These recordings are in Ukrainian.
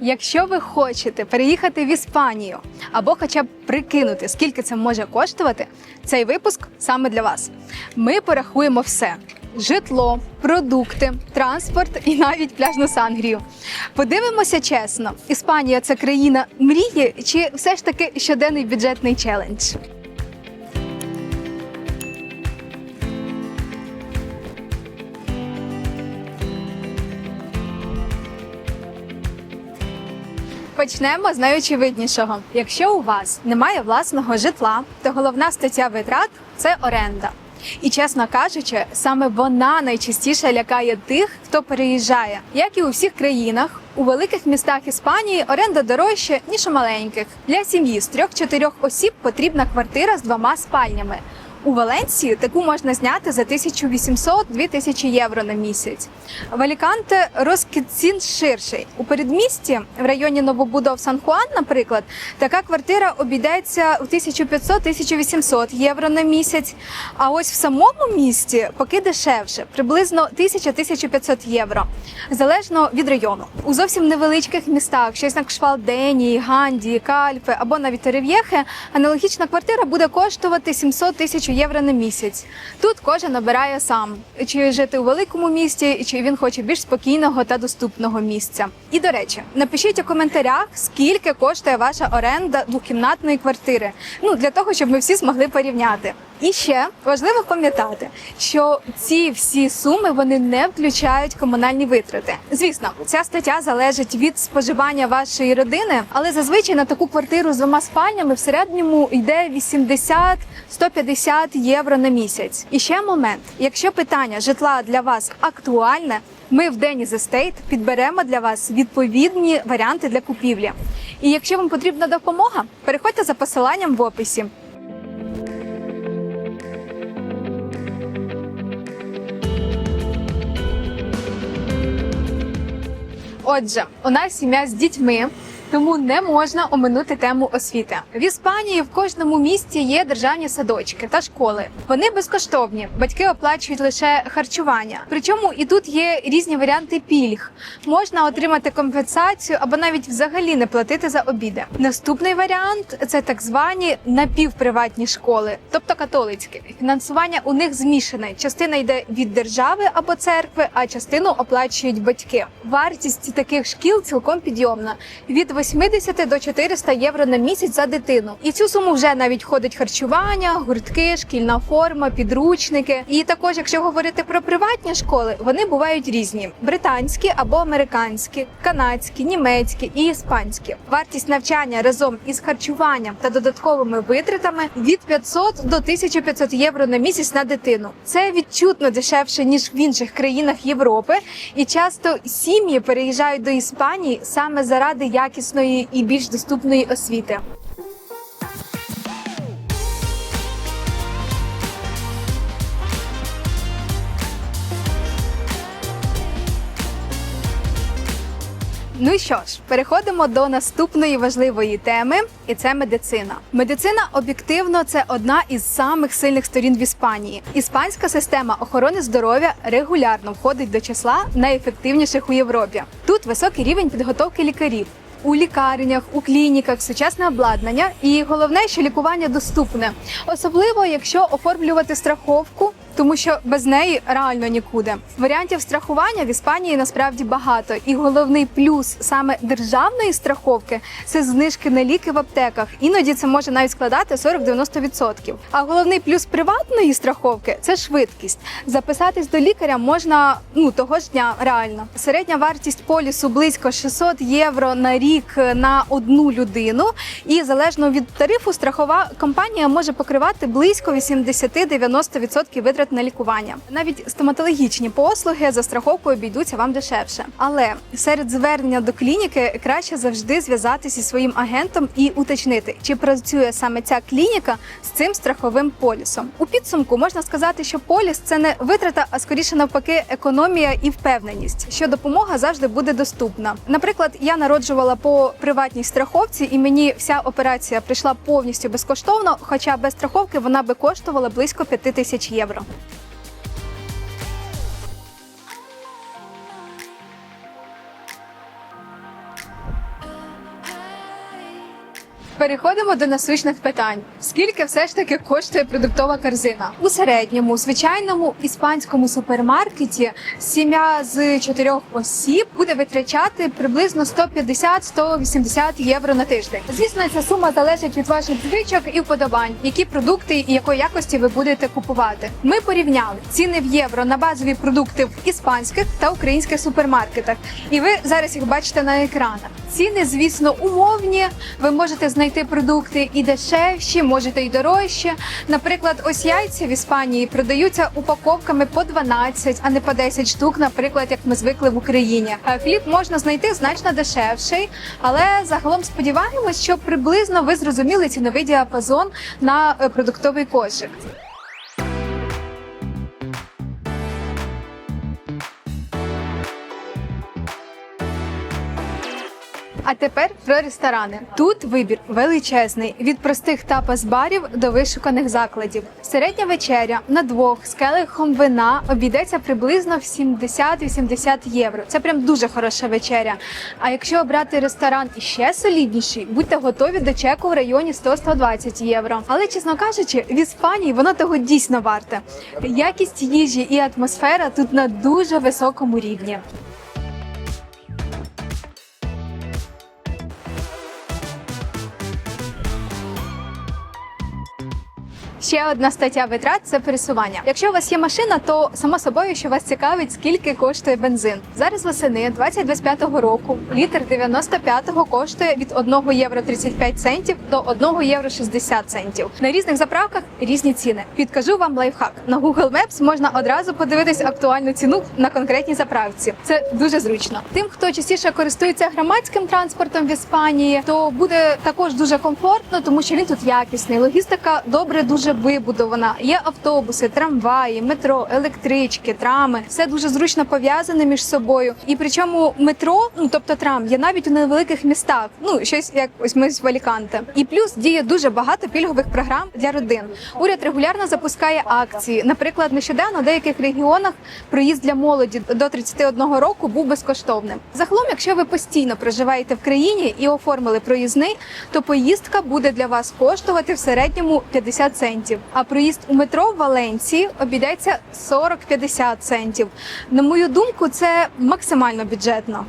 Якщо ви хочете переїхати в Іспанію або хоча б прикинути, скільки це може коштувати, цей випуск саме для вас. Ми порахуємо все: житло, продукти, транспорт і навіть пляжну сангрію. Подивимося чесно: Іспанія це країна мрії чи все ж таки щоденний бюджетний челендж? Почнемо з найочевиднішого. Якщо у вас немає власного житла, то головна стаття витрат це оренда. І чесно кажучи, саме вона найчастіше лякає тих, хто переїжджає. Як і у всіх країнах, у великих містах Іспанії оренда дорожча, ніж у маленьких. Для сім'ї з трьох-чотирьох осіб потрібна квартира з двома спальнями. У Валенції таку можна зняти за 1800-2000 євро на місяць. В Аліканте розкид цін ширший. У передмісті в районі новобудов Сан-Хуан, наприклад, така квартира обійдеться у 1500-1800 євро на місяць. А ось в самому місті поки дешевше, приблизно 1000-1500 євро, залежно від району. У зовсім невеличких містах, щось на Кшвалдені, Ганді, Кальпе або навіть Терев'єхе, аналогічна квартира буде коштувати 700 тисяч євро на місяць. Тут кожен обирає сам, чи жити у великому місті, чи він хоче більш спокійного та доступного місця. І до речі, напишіть у коментарях, скільки коштує ваша оренда двокімнатної квартири. Ну для того, щоб ми всі змогли порівняти. І ще важливо пам'ятати, що ці всі суми вони не включають комунальні витрати. Звісно, ця стаття залежить від споживання вашої родини, але зазвичай на таку квартиру з двома спальнями в середньому йде 80-150 євро на місяць. І ще момент: якщо питання житла для вас актуальне. Ми в Деніз Estate підберемо для вас відповідні варіанти для купівлі. І якщо вам потрібна допомога, переходьте за посиланням в описі. Отже, у нас сім'я з дітьми, тому не можна оминути тему освіти. В Іспанії в кожному місті є державні садочки та школи. Вони безкоштовні. Батьки оплачують лише харчування. Причому і тут є різні варіанти пільг. Можна отримати компенсацію або навіть взагалі не платити за обіди. Наступний варіант це так звані напівприватні школи, тобто католицькі. Фінансування у них змішане. Частина йде від держави або церкви, а частину оплачують батьки. Вартість таких шкіл цілком підйомна від 80 до 400 євро на місяць за дитину. І цю суму вже навіть входить харчування, гуртки, шкільна форма, підручники. І також, якщо говорити про приватні школи, вони бувають різні: британські або американські, канадські, німецькі і іспанські. Вартість навчання разом із харчуванням та додатковими витратами від 500 до 1500 євро на місяць на дитину. Це відчутно дешевше ніж в інших країнах Європи, і часто сім'ї переїжджають до Іспанії саме заради якісної і більш доступної освіти. Ну що ж, переходимо до наступної важливої теми, і це медицина. Медицина об'єктивно це одна із самих сильних сторін в Іспанії. Іспанська система охорони здоров'я регулярно входить до числа найефективніших у Європі. Тут високий рівень підготовки лікарів. У лікарнях, у клініках сучасне обладнання, і головне, що лікування доступне, особливо якщо оформлювати страховку, тому що без неї реально нікуди. Варіантів страхування в Іспанії насправді багато, і головний плюс саме державної страховки це знижки на ліки в аптеках. Іноді це може навіть складати 40-90%. А головний плюс приватної страховки це швидкість. Записатись до лікаря можна ну того ж дня реально. Середня вартість полісу близько 600 євро на рік на одну людину. І залежно від тарифу, страхова компанія може покривати близько 80-90% витрат на лікування. Навіть стоматологічні послуги за страховкою обійдуться вам дешевше. Але серед звернення до клініки краще завжди зв'язатися зі своїм агентом і уточнити, чи працює саме ця клініка з цим страховим полісом. У підсумку можна сказати, що поліс це не витрата, а скоріше навпаки, економія і впевненість, що допомога завжди буде доступна. Наприклад, я народжувала по приватній страховці, і мені вся операція прийшла повністю безкоштовно, хоча без страховки вона би коштувала близько 5 тисяч євро. Переходимо до насущних питань. Скільки все ж таки коштує продуктова корзина? У середньому, звичайному іспанському супермаркеті сім'я з чотирьох осіб буде витрачати приблизно 150-180 євро на тиждень. Звісно, ця сума залежить від ваших звичок і вподобань, які продукти і якої якості ви будете купувати. Ми порівняли ціни в євро на базові продукти в іспанських та українських супермаркетах, і ви зараз їх бачите на екранах. Ціни, звісно, умовні. Ви можете знайти продукти і дешевші, можете і дорожче. Наприклад, ось яйця в Іспанії продаються упаковками по 12, а не по 10 штук, наприклад, як ми звикли в Україні. Хліб можна знайти значно дешевший, але загалом сподіваємось, що приблизно ви зрозуміли ціновий діапазон на е, продуктовий кошик. А тепер про ресторани. Тут вибір величезний від простих тапас-барів до вишуканих закладів. Середня вечеря на двох з келихом вина обійдеться приблизно в 70-80 євро. Це прям дуже хороша вечеря. А якщо обрати ресторан іще солідніший, будьте готові до чеку в районі 100-120 євро. Але чесно кажучи, в Іспанії воно того дійсно варте. Якість їжі і атмосфера тут на дуже високому рівні. Ще одна стаття витрат це пересування. Якщо у вас є машина, то само собою, що вас цікавить, скільки коштує бензин. Зараз восени 2025 року літр 95-го коштує від 1 євро 35 центів до 1 євро 60 центів. На різних заправках різні ціни. Підкажу вам лайфхак. На Google Maps можна одразу подивитись актуальну ціну на конкретній заправці. Це дуже зручно. Тим, хто частіше користується громадським транспортом в Іспанії, то буде також дуже комфортно, тому що він тут якісний. Логістика добре дуже вибудована. Є автобуси, трамваї, метро, електрички, трами. Все дуже зручно пов'язане між собою. І причому метро, ну тобто трам, є навіть у невеликих містах. Ну щось як ось ми в Аліканте. І плюс діє дуже багато пільгових програм для родин. Уряд регулярно запускає акції. Наприклад, нещодавно в деяких регіонах проїзд для молоді до 31 року був безкоштовним. Загалом, якщо ви постійно проживаєте в країні і оформили проїзний, то поїздка буде для вас коштувати в середньому 50 центів. А проїзд у метро в Валенції обійдеться 40-50 центів. На мою думку, це максимально бюджетно.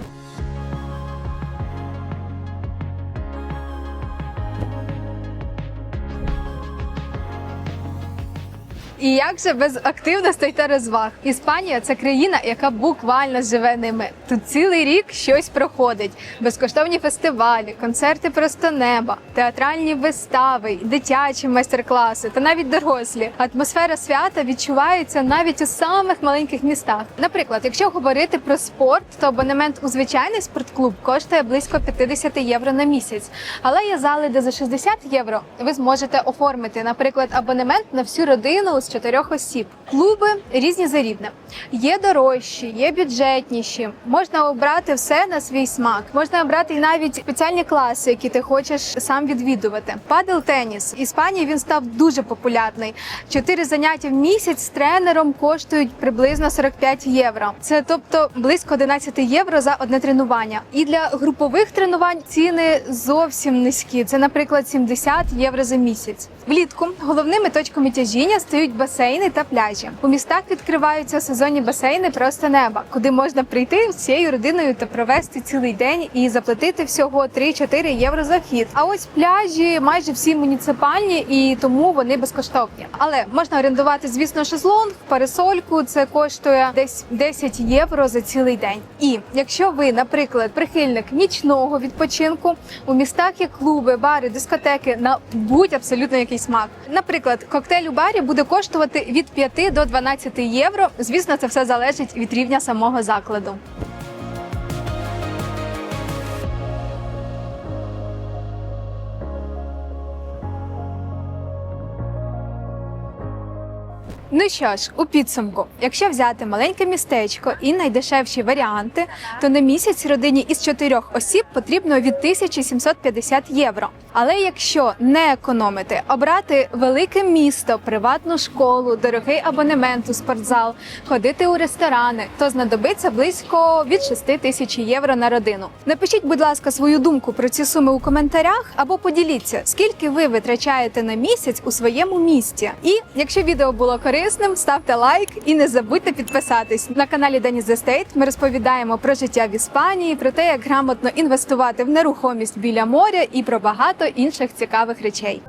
І як же без активностей та розваг? Іспанія це країна, яка буквально живе ними. Тут цілий рік щось проходить: безкоштовні фестивалі, концерти просто неба, театральні вистави, дитячі майстер-класи та навіть дорослі. Атмосфера свята відчувається навіть у самих маленьких містах. Наприклад, якщо говорити про спорт, то абонемент у звичайний спортклуб коштує близько 50 євро на місяць. Але є зали, де за 60 євро ви зможете оформити, наприклад, абонемент на всю родину чотирьох осіб. Клуби різні за рівнем. Є дорожчі, є бюджетніші. Можна обрати все на свій смак. Можна обрати і навіть спеціальні класи, які ти хочеш сам відвідувати. Падел теніс в Іспанії він став дуже популярний. Чотири заняття в місяць з тренером коштують приблизно 45 євро. Це тобто близько 11 євро за одне тренування. І для групових тренувань ціни зовсім низькі. Це, наприклад, 70 євро за місяць. Влітку головними точками тяжіння стають басейни та пляжі. У містах відкриваються сезонні басейни просто неба, куди можна прийти всією родиною та провести цілий день і заплатити всього 3-4 євро за вхід. А ось пляжі майже всі муніципальні і тому вони безкоштовні. Але можна орендувати, звісно, шезлонг, парасольку. Це коштує десь 10 євро за цілий день. І якщо ви, наприклад, прихильник нічного відпочинку, у містах є клуби, бари, дискотеки на будь абсолютно який смак. Наприклад, коктейль у барі буде коштувати від 5 до 12 євро. Звісно, це все залежить від рівня самого закладу. Ну що ж, у підсумку, якщо взяти маленьке містечко і найдешевші варіанти, то на місяць родині із чотирьох осіб потрібно від 1750 євро. Але якщо не економити, обрати велике місто, приватну школу, дорогий абонемент у спортзал, ходити у ресторани, то знадобиться близько від 6 тисяч євро на родину. Напишіть, будь ласка, свою думку про ці суми у коментарях або поділіться, скільки ви витрачаєте на місяць у своєму місті. І якщо відео було корисним, ставте лайк і не забудьте підписатись. На каналі Деніс The State ми розповідаємо про життя в Іспанії, про те, як грамотно інвестувати в нерухомість біля моря і про багато інших цікавих речей.